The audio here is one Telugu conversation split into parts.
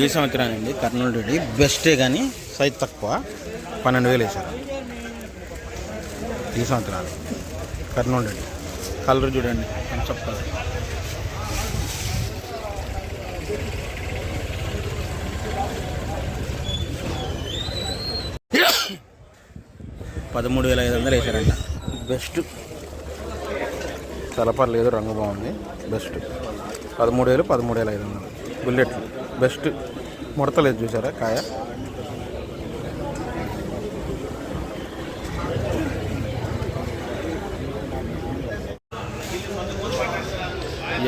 ఈ సంవత్సరానండి కర్నూలు రెడ్డి బెస్టే కానీ సైజ్ తక్కువ. పన్నెండు వేలు వేశారు. ఈ సంవత్సరాలు కర్నూలు రెడ్డి కలర్ చూడండి. కన్సెప్ట్ కలర్ పదమూడు వేల ఐదు వందలు వేశారంట. బెస్ట్ తలపర్లేదు రంగు బాగుంది. బెస్ట్ పదమూడు వేలు పదమూడు వేల ఐదు వందలు బుల్లెట్లు. బెస్ట్. ముడతలేదు చూసారా కాయ.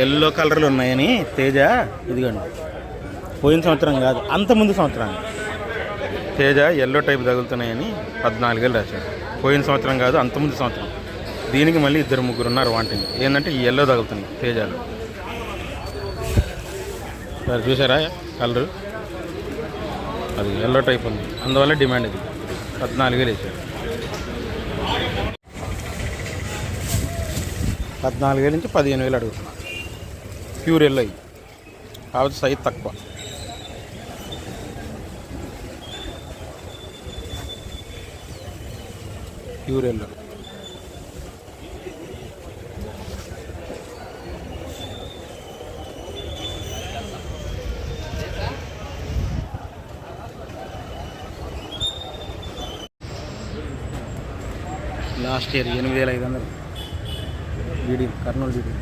ఎల్లో కలర్లు ఉన్నాయని తేజ ఇదిగోండి. పోయిన సంవత్సరం కాదు అంత ముందు సంవత్సరం. తేజ ఎల్లో టైప్ తగులుతున్నాయని పద్నాలుగేళ్ళు రాశారు పోయిన సంవత్సరం కాదు అంత ముందు సంవత్సరం. దీనికి మళ్ళీ ఇద్దరు ముగ్గురు ఉన్నారు వాంటిని ఏంటంటే ఈ ఎల్లో తగులుతుంది తేజాలు. సరే చూసారా? కలరు. అది ఎల్లో టైప్ ఉంది. అందువల్ల డిమాండ్ ఇది. పద్నాలుగు వేలు వేసారు. పద్నాలుగు వేల నుంచి పదిహేను వేలు అడుగుతున్నా. ప్యూర్ ఎల్లో అయ్యి కావచ్చు సైజ్ తక్కువ. ప్యూర్ ఎల్లో లాస్ట్ ఇయర్ ఎనిమిది వేల ఐదు వందలు. బీడీ కర్నూలు బీడీ.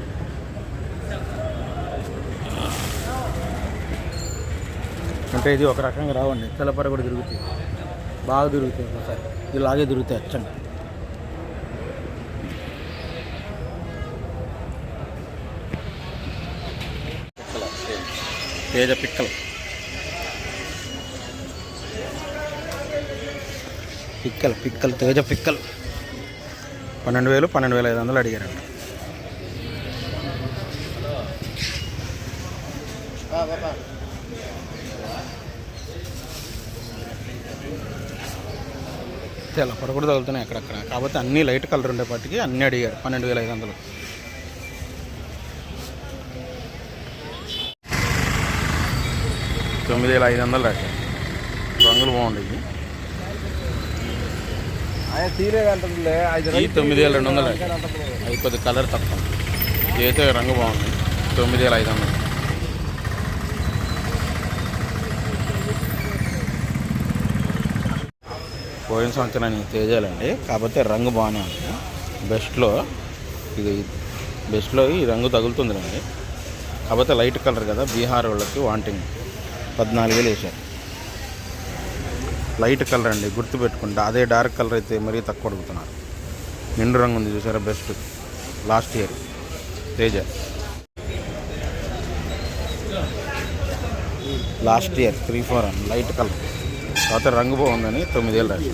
అంటే ఇది ఒక రకంగా రావండి. తెల్లపర కూడా తిరుగుతాయి. బాగా తిరుగుతాయి ఒకసారి. ఇలాగే తిరుగుతాయి అచ్చండి పేద పిక్కలు. పిక్కలు పిక్కలు తేజ పిక్కలు. పన్నెండు వేలు పన్నెండు వేల ఐదు వందలు అడిగారండి తెల్ల పొడ కూడా తగులుతున్నాయి అక్కడక్కడ. కాకపోతే అన్నీ లైట్ కలర్ ఉండేపాటికి అన్నీ అడిగారు పన్నెండు వేల ఐదు వందలు. తొమ్మిది వేల ఐదు వందలు రాశారు. రంగులు బాగుండేవి. ఈ తొమ్మిది వేల రెండు వందలు. అది కొద్ది కలర్ తక్కువ. ఇదైతే రంగు బాగుంది. తొమ్మిది వేల ఐదు వందలు. పోయిన సంవత్సరానికి తేజాలండి. కాకపోతే రంగు బాగానే ఉంది. బెస్ట్లో ఇది బెస్ట్లో ఈ రంగు తగులుతుందిలేండి. కాకపోతే లైట్ కలర్ కదా బీహార్ వాళ్ళకి వాంటింగ్. పద్నాలుగు వేలు వేశారు. లైట్ కలర్ అండి గుర్తుపెట్టుకుంటే. అదే డార్క్ కలర్ అయితే మరీ తక్కువ అడుగుతున్నారు. నిండు రంగు ఉంది చూసారా best. Last year. Teja. Last year three four అని లైట్ కలర్. తర్వాత రంగు బాగుందని తొమ్మిదేళ్ళు రండి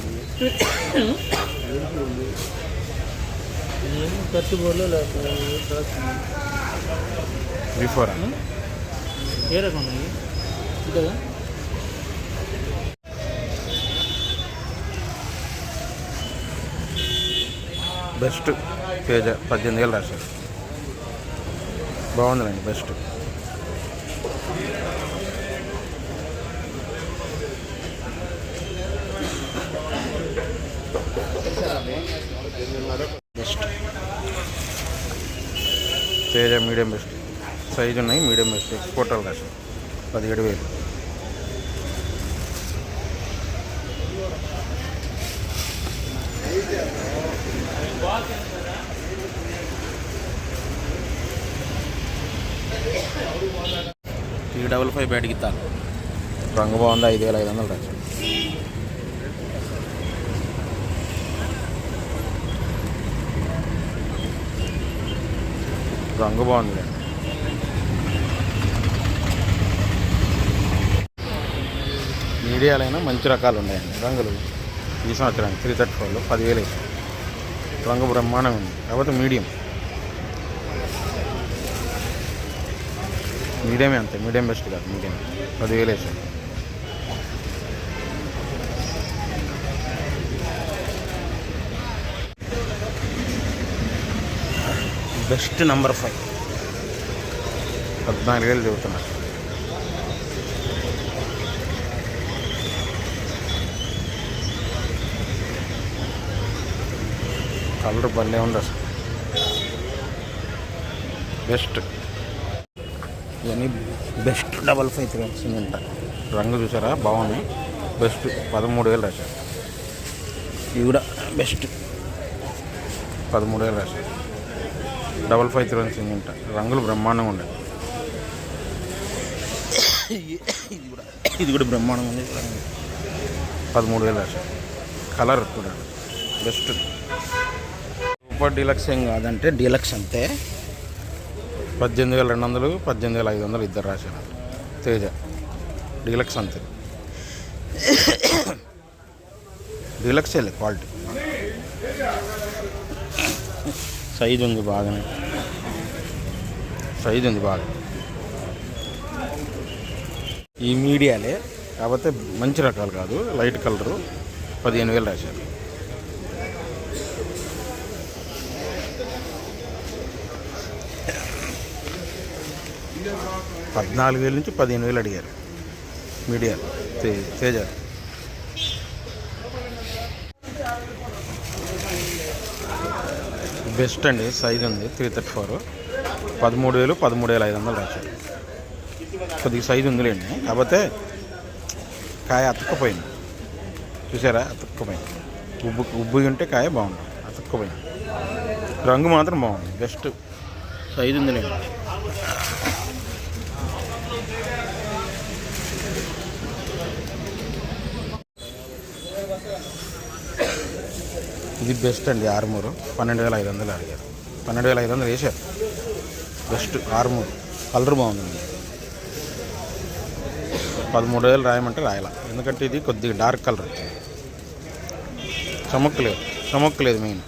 త్రీ ఫోర్ అని. ఏ రకం బెస్ట్ పేజ పద్దెనిమిది వేలు రాశారు. బాగుందండి best. Best. Teja medium best. Size ఉన్నాయి మీడియం బెస్ట్. ఎక్స్పోర్టల్ రాశారు. పదిహేడు వేలు. త్రీ డబల్ ఫైవ్ బ్యాట్కి ఇస్తాను రంగు బాగుంది? ఐదు వేల ఐదు వందలు రాశారు రంగు బాగుంది మీడియాలైనా మంచి రకాలు ఉన్నాయండి రంగులు ఈ సంవత్సరానికి త్రీ థర్టీ ఫోర్లో పదివేలు రంగు బ్రహ్మాండంగా ఉంది. కాకపోతే మీడియం. మీడియమే అంతే మీడియం బెస్ట్ కాదు మీడియం. పదివేలు వేసాను బెస్ట్ నెంబర్ ఫైవ్. పద్నాలుగు వేలు చెబుతున్నారు కలర్ భలే ఉంది అసలు బెస్ట్. ఇవన్నీ best double five three cement. రంగు చూసారా? బాగున్నాయి బెస్ట్ పదమూడు వేలు రాశారు. ఇవి కూడా బెస్ట్. పదమూడు వేలు రాశారు. Double five three cement. రంగులు బ్రహ్మాండంగా ఉన్నాయి. ఇది కూడా ఇది కూడా బ్రహ్మాండంగా ఉంది. పదమూడు వేలు రాశారు. కలర్ కూడా బెస్ట్. సూపర్ డీలక్స్ ఏం కాదంటే డీలక్స్ అంతే. పద్దెనిమిది వేల రెండు వందలు పద్దెనిమిది వేల ఐదు వందలు ఇద్దరు రాశారు. తేజ డీలక్స్ అంతే. డీలక్స్ వెళ్ళి క్వాలిటీ. సైజ్ ఉంది బాగానే. సైజ్ ఉంది బాగా ఈ మీడియాలే కాకపోతే మంచి రకాలు కాదు లైట్ కలరు పదిహేను వేలు రాశారు. పద్నాలుగు వేల నుంచి పదిహేను వేలు అడిగారు మీడియా తేజ. బెస్ట్ అండి సైజ్ ఉంది త్రీ థర్టీ ఫోర్. పదమూడు వేలు పదమూడు వేల ఐదు వందలు రాశారు. కొద్దిగా సైజు ఉందిలేండి కాకపోతే కాయ అతుక్కపోయింది. చూసారా? అతుక్కపోయింది. ఉబ్బు ఉబ్బు ఉంటే కాయ బాగుంది అతుక్కపోయింది. రంగు మాత్రం బాగుంది బెస్ట్. సైజు ఉందిలేండి. ఇది బెస్ట్ అండి ఆరుమూరు. పన్నెండు వేల ఐదు వందలు అడిగారు. పన్నెండు వేల ఐదు వందలు వేసారు బెస్ట్ ఆరుమూరు. కలర్ బాగుంది పదమూడు వేలు రాయమంటే రాయాల. ఎందుకంటే ఇది కొద్దిగా డార్క్ కలర్ చమక్కు లేదు చమక్కు లేదు మెయిన్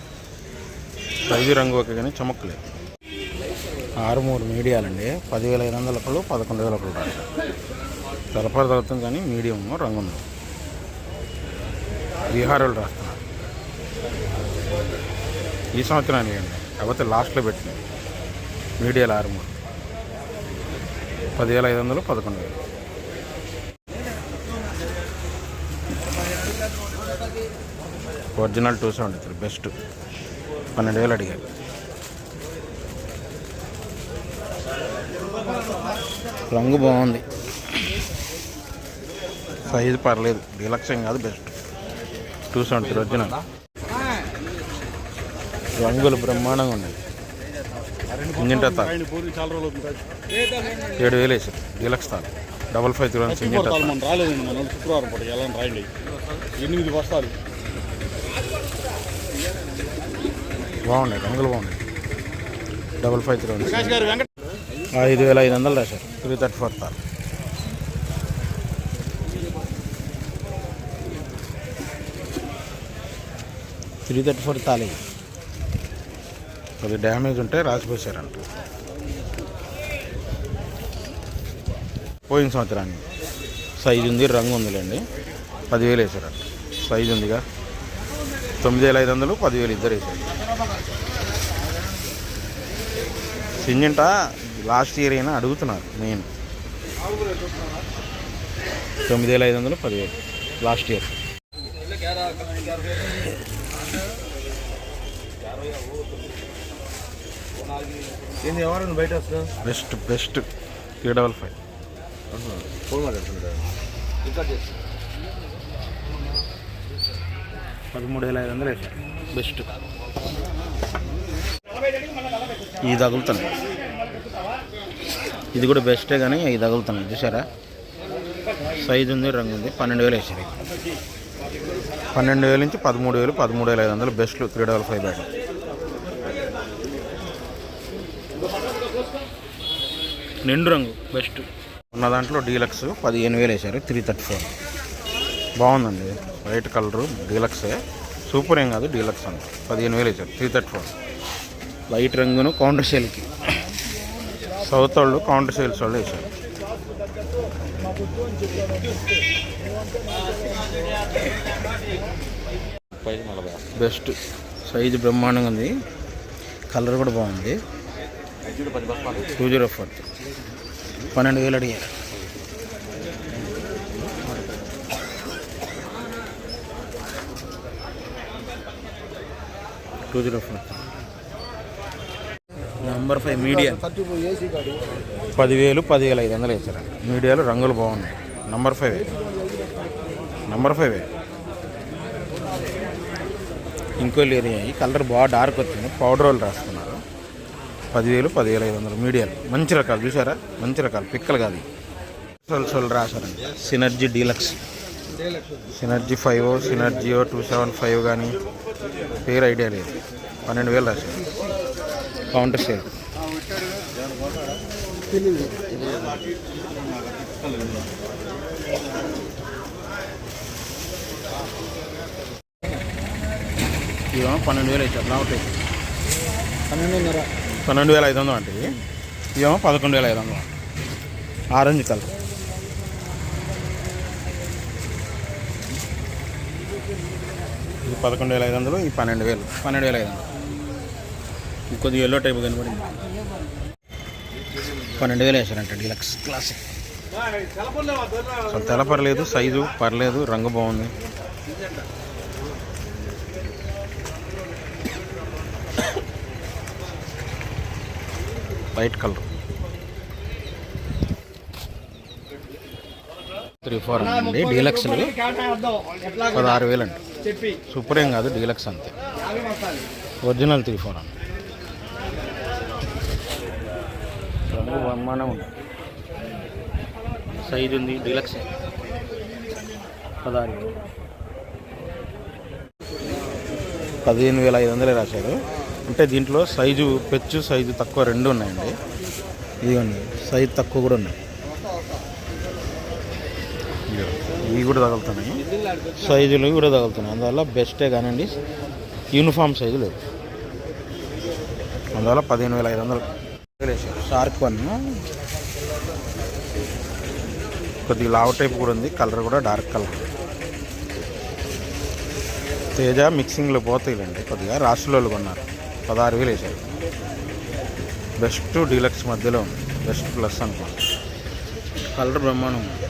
సైజు రంగు ఒక కానీ చమక్కు లేదు ఆరుమూరు మీడియాలండి. పదివేల ఐదు వందల ఒకళ్ళు పదకొండు వేల ఒకళ్ళు రాయాలి సరఫరా తగ్గుతుంది కానీ మీడియం రంగు ఉంది. బీహార్ వాళ్ళు ఈ సంవత్సరానికి అండి. కాకపోతే లాస్ట్లో పెట్టింది మీడియాలు ఆరు మూడు. పదివేల ఐదు వందలు పదకొండు వేలు. Original two seventy three best. పన్నెండు వేలు అడిగారు. రంగు బాగుంది. సైజు పర్లేదు. డీలక్స్ ఏం కాదు best. Two seventy three original. రంగులు బ్రహ్మాండంగా ఉన్నాయి. ఇంజిన్ తాల్ ఏడు వేలు వేసారు. డీలక్స్ తాల్ double five three one engine తాల్ మనం రాలేదండి మన వాళ్ళు శుక్రవారం పూట ఎలా రాయండి ఎనిమిది బస్తాలు. బాగున్నాయి రంగులు బాగున్నాయి. Double five three one Prakash garu Venkata ఐదు వేల ఐదు వందలు రాశారు. త్రీ థర్టీ ఫోర్ తాల్ త్రీ థర్టీ ఫోర్ తాలే అది డ్యామేజ్ ఉంటే రాసిపోసారంట పోయిన సంవత్సరానికి సైజు ఉంది రంగు ఉందిలేండి. పదివేలు వేసారంట సైజు ఉందిగా. తొమ్మిది వేల ఐదు వందలు పదివేలు ఇద్దరు వేసారు. సింజంట లాస్ట్ ఇయర్ అయినా అడుగుతున్నారు మెయిన్. తొమ్మిది వేల ఐదు వందలు పదివేలు లాస్ట్ ఇయర్. ఏంది ఎవరైనా బయట వస్తున్నా best best. Three double five. Phone మాట్లాడుతున్నాడు? పదమూడు వేల ఐదు వందలు వేసారు బెస్ట్. ఇది తగులుతున్నాయి. ఇది కూడా బెస్టే కానీ ఇది తగులుతున్నాయి. చూసారా? సైజు ఉంది రంగు ఉంది. పన్నెండు వేలు వేసారు. పన్నెండు వేల నుంచి పదమూడు వేలు పదమూడు వేల ఐదు వందలు బెస్ట్లు. త్రీ డబల్ ఫైవ్ బ్యాగ్ నిండు రంగు బెస్ట్ ఉన్న దాంట్లో డీలక్స్ పదిహేను వేలు వేశారు త్రీ థర్టీ ఫోర్ బాగుందండి వైట్ కలరు డీలక్సే. సూపర్ ఏం కాదు డీలక్స్ అంట పదిహేను వేలు వేశారు త్రీ థర్టీ ఫోర్ లైట్ రంగును కౌంటర్ సేల్కి సౌత్ వాళ్ళు కౌంటర్ సేల్స్ వాళ్ళు వేశారు. బెస్ట్ సైజు బ్రహ్మాండంగా ఉంది. కలర్ కూడా బాగుంది. Two zero four. పన్నెండు వేలు అడిగారు two zero four. Number five media. పదివేలు పదివేల ఐదు వందలు వేసారు మీడియాలు రంగులు బాగున్నాయి. నంబర్ ఫైవ్ నంబర్ ఫైవ్ ఇంకో లేరు ఈ కలర్ బాగా డార్క్ వచ్చింది. పౌడర్ వాళ్ళు రాస్తున్నారు పదివేలు పదివేల ఐదు వందలు. మీడియాలు. మంచి రకాలు చూసారా మంచి రకాలు. పిక్కలు కాదు సోల్ రాశారండి. సినర్జీ డీలక్స్ సినర్జీ ఫైవ్ సినర్జియో టూ సెవెన్ ఫైవ్ కానీ పేరు ఐడియా లేదు. పన్నెండు వేలు రాశారు. కౌంటర్ సేల్ ఇవేమో పన్నెండు వేలు అవుతారు లావుట్ పన్నెండున్నర. పన్నెండు వేల ఐదు వందలు అంటే ఇవేమో పదకొండు వేల ఐదు వందలు. Orange colour. ఇది పదకొండు వేల ఐదు వందలు ఈ పన్నెండు వేలు. పన్నెండు వేల ఐదు వందలు. ఇంకొద్ది ఎల్లో టైప్ కనబడింది. పన్నెండు వేలు వేసారంట డీలక్స్ క్లాసిక్ అసలు తెల పర్లేదు సైజు పర్లేదు రంగు బాగుంది. White colour. త్రీ ఫోర్ అండి. డీలక్స్లు పదహారు వేలు అండి. సూపర్ ఏం కాదు డీలక్స్ అంతే. ఒరిజినల్ త్రీ ఫోర్ అండి. రంగు ఉంది. సైజ్ ఉంది డీలక్స్. పదహారు వేలు. పదిహేను వేల ఐదు వందలే రాశారు. అంటే దీంట్లో సైజు పెచ్చు సైజు తక్కువ రెండు ఉన్నాయండి. ఇదిగోండి సైజు తక్కువ కూడా ఉన్నాయి. ఇవి కూడా తగులుతున్నాయి. సైజులు కూడా తగులుతున్నాయి. అందువల్ల బెస్టే కానివ్వండి యూనిఫామ్ సైజు లేదు. అందువల్ల పదిహేను వేల ఐదు వందలు. Shark one. కొద్దిగా లావ్ టైప్ కూడా ఉంది. కలర్ కూడా డార్క్ కలర్. తేజ మిక్సింగ్లో పోతాయిలండి కొద్దిగా. రాష్ట్రంలో కొన్నారు. పదహారు వేలు వేసారు బెస్ట్ డీలక్స్ మధ్యలో ఉంది. బెస్ట్ ప్లస్ అనుకో. కలర్ బ్రహ్మాండం ఉంది.